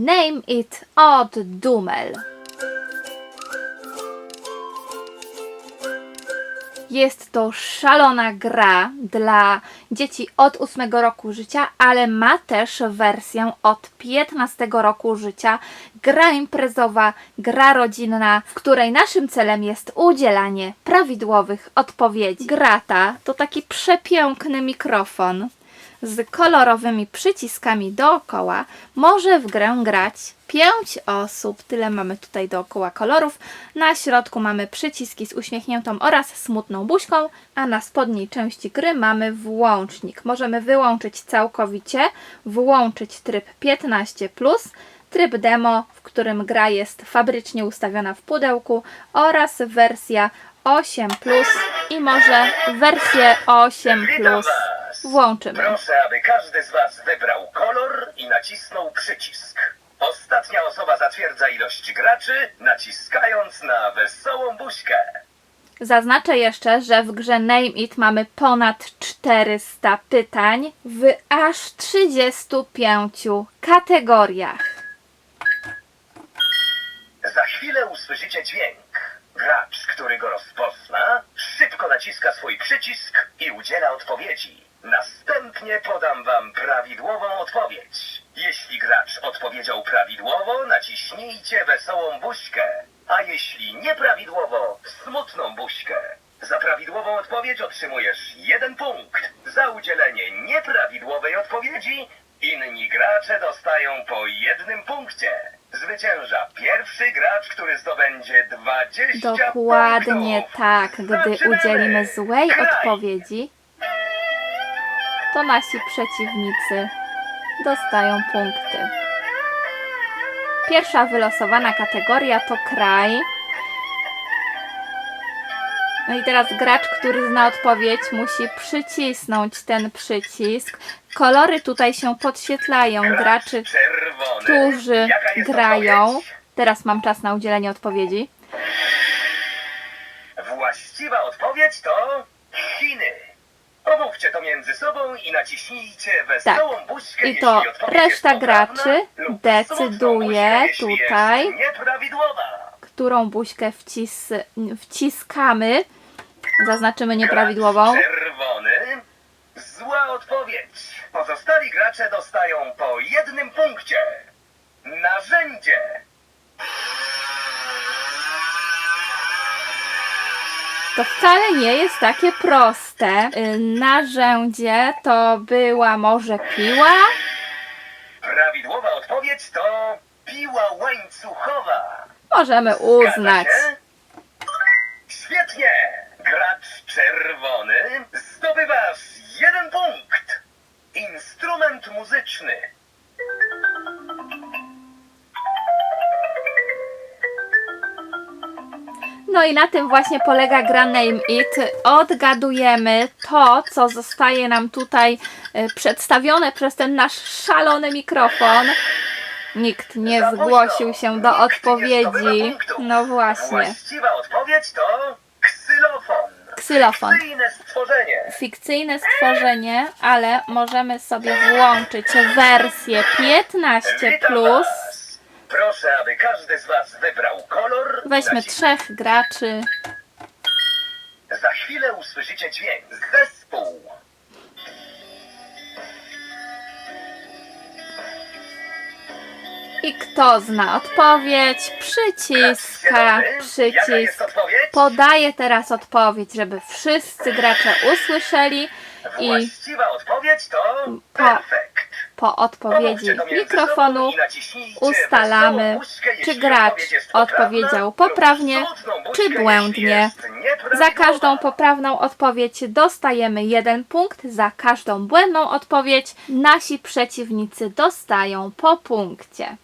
Name It od Dumel. Jest to szalona gra dla dzieci od 8 roku życia, ale ma też wersję od 15 roku życia. Gra imprezowa, gra rodzinna, w której naszym celem jest udzielanie prawidłowych odpowiedzi. Gra ta to taki przepiękny mikrofon z kolorowymi przyciskami dookoła. Może w grę grać 5 osób. Tyle mamy tutaj dookoła kolorów. Na środku mamy przyciski z uśmiechniętą oraz smutną buźką, a na spodniej części gry mamy włącznik. Możemy wyłączyć całkowicie, włączyć tryb 15, tryb demo, w którym gra jest fabrycznie ustawiona w pudełku oraz wersja 8 i może wersję 8 Witam was! Włączymy. Proszę, aby każdy z was wybrał kolor i nacisnął przycisk. Ostatnia osoba zatwierdza ilość graczy, naciskając na wesołą buźkę. Zaznaczę jeszcze, że w grze Name It mamy ponad 400 pytań w aż 35 kategoriach. Za chwilę usłyszycie dźwięk. Gracz, który go rozpozna, szybko naciska swój przycisk i udziela odpowiedzi. Następnie podam wam prawidłową odpowiedź. Jeśli gracz odpowiedział prawidłowo, naciśnijcie wesołą buźkę, a jeśli nieprawidłowo, smutną buźkę. Za prawidłową odpowiedź otrzymujesz jeden punkt. Za udzielenie nieprawidłowej odpowiedzi inni gracze dostają po jednym punkcie. Zwycięża pierwszy gracz, który zdobędzie 20 Dokładnie punktów. tak, gdy Zaczynamy. udzielimy złej Graj. odpowiedzi, to nasi przeciwnicy dostają punkty. Pierwsza wylosowana kategoria to kraj. No i teraz gracz, który zna odpowiedź, musi przycisnąć ten przycisk. Kolory tutaj się podświetlają. Graczy, którzy grają. Teraz mam czas na udzielenie odpowiedzi. Właściwa odpowiedź to. Omówcie to między sobą i naciśnijcie wesołą buźkę, Tak. I jeśli to odpowiedź reszta jest poprawna, graczy lub decyduje buźkę, jeśli tutaj. Nieprawidłowa. którą buźkę wcis, wciskamy. Zaznaczymy nieprawidłową. Gracz Czerwony. Zła odpowiedź. Pozostali gracze dostają po jednym punkcie. Narzędzie. To wcale nie jest takie proste. Y, Narzędzie to była może piła? Prawidłowa odpowiedź to piła łańcuchowa. Możemy Zgadza uznać. się? Świetnie! Gracz czerwony, zdobywasz jeden punkt. Instrument muzyczny. No i na tym właśnie polega gra Name It. Odgadujemy to, co zostaje nam tutaj y, przedstawione przez ten nasz szalony mikrofon. Nikt nie zgłosił się do odpowiedzi. No właśnie. Właściwa odpowiedź to ksylofon. Ksylofon. Fikcyjne stworzenie. fikcyjne stworzenie, ale możemy sobie włączyć wersję 15. Witam was. Proszę, aby każdy z was wybrał kolor. Weźmy trzech graczy. Za chwilę usłyszycie dźwięk. Zespół. I kto zna odpowiedź, przyciska Jaka przycisk. odpowiedź? Podaję teraz odpowiedź, żeby wszyscy gracze usłyszeli i Właściwa odpowiedź to perfekt. Po odpowiedzi mikrofonu ustalamy, czy gracz odpowiedział poprawnie, czy błędnie. Za każdą poprawną odpowiedź dostajemy jeden punkt, za każdą błędną odpowiedź nasi przeciwnicy dostają po punkcie.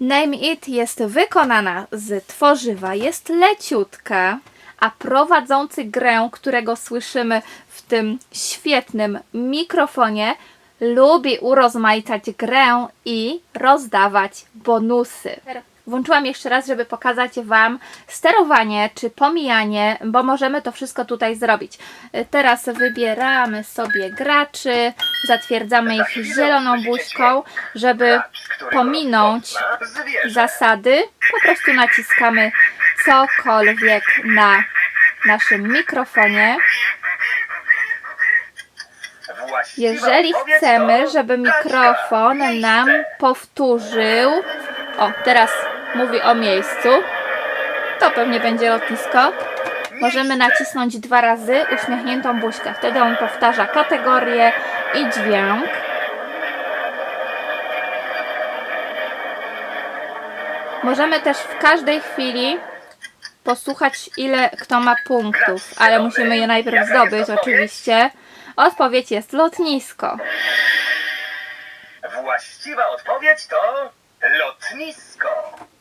Name It jest wykonana z tworzywa, jest leciutka, a prowadzący grę, którego słyszymy w tym świetnym mikrofonie, lubi urozmaicać grę i rozdawać bonusy. Włączyłam jeszcze raz, żeby pokazać Wam sterowanie czy pomijanie, bo możemy to wszystko tutaj zrobić. Y, Teraz wybieramy sobie graczy, zatwierdzamy ich zieloną buźką, żeby pominąć zasady. Po prostu naciskamy cokolwiek na naszym mikrofonie. Jeżeli chcemy, żeby mikrofon nam powtórzył, o teraz mówi o miejscu, to pewnie będzie lotnisko. Możemy nacisnąć dwa razy uśmiechniętą buźkę. Wtedy on powtarza kategorię i dźwięk. Możemy też w każdej chwili posłuchać, ile kto ma punktów, ale musimy je najpierw zdobyć, oczywiście. Odpowiedź jest lotnisko. Właściwa odpowiedź to lotnisko.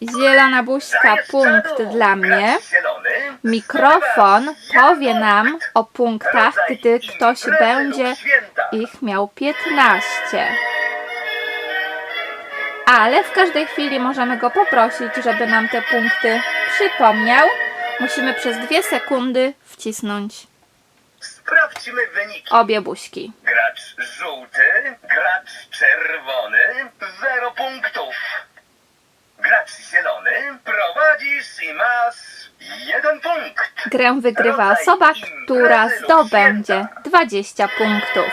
Zielona buźka, punkt czadu. dla mnie. Gracz zielony Mikrofon powie nam punkt. o punktach, Rodzaj gdy ktoś imprezy będzie święta. ich miał 15. Ale w każdej chwili możemy go poprosić, żeby nam te punkty przypomniał. Musimy przez dwie sekundy wcisnąć Sprawdźmy wyniki. obie buźki. Gracz żółty, gracz czerwony, zero punktów. Gracz zielony, prowadzisz i masz jeden punkt. Grę wygrywa osoba, która zdobędzie 20 punktów.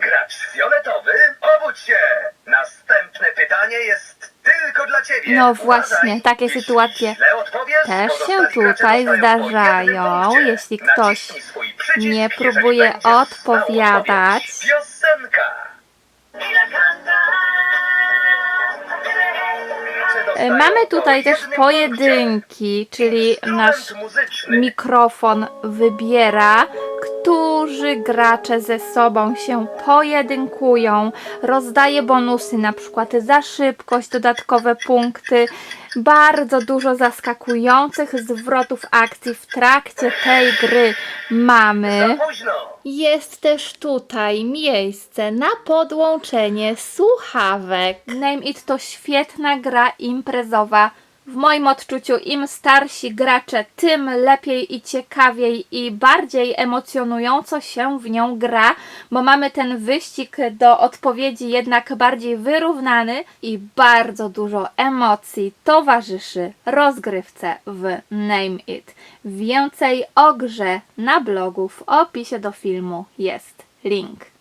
Gracz fioletowy, obudź się. Następne pytanie jest. No właśnie, takie sytuacje też się tutaj zdarzają. Jeśli ktoś nie próbuje odpowiadać. E, Mamy tutaj też pojedynki, czyli nasz mikrofon wybiera, którzy gracze ze sobą się pojedynkują, rozdaje bonusy, na przykład za szybkość, dodatkowe punkty. Bardzo dużo zaskakujących zwrotów akcji w trakcie tej gry mamy. Jest też tutaj miejsce na podłączenie słuchawek. Name It to świetna gra imprezowa. W moim odczuciu im starsi gracze, tym lepiej i ciekawiej i bardziej emocjonująco się w nią gra, bo mamy ten wyścig do odpowiedzi jednak bardziej wyrównany i bardzo dużo emocji towarzyszy rozgrywce w Name It. Więcej o grze na blogu w opisie do filmu jest link.